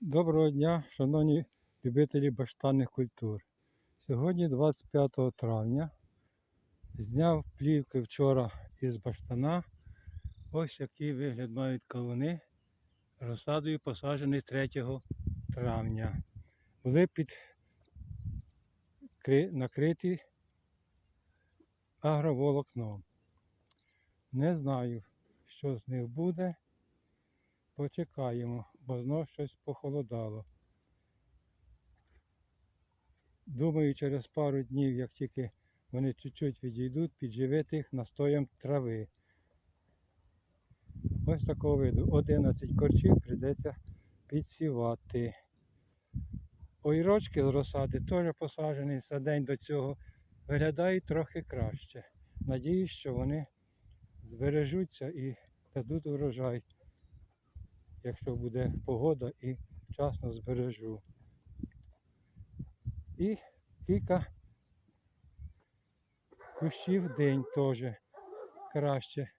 Доброго дня, шановні любителі баштанних культур. Сьогодні 25 травня. Зняв плівки вчора із баштана. Ось який вигляд мають кавуни. Розсадою посаджений 3 травня. Були під накриті агроволокном. Не знаю, що з них буде. Почекаємо, бо знов щось похолодало. Думаю, через пару днів, як тільки вони чуть-чуть відійдуть, підживити їх настоєм трави. Ось такого виду. 11 корчів прийдеться підсівати. Ойрочки з розсади теж посаджені за день до цього. Виглядають трохи краще. Надіюсь, що вони збережуться і дадуть урожай якщо буде погода і вчасно збережу. І кілька кущів день теж краще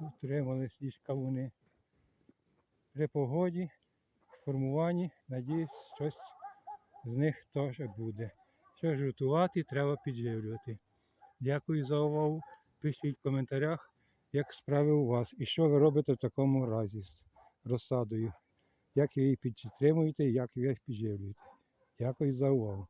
утримались, ніж кавуни. При погоді, формуванні, надіюсь, щось з них теж буде. Що ж готувати, треба підживлювати. Дякую за увагу. Пишіть в коментарях, як справи у вас і що ви робите в такому разі розсадою. Як ви її підтримуєте, як ви їх підживлюєте. Дякую за увагу.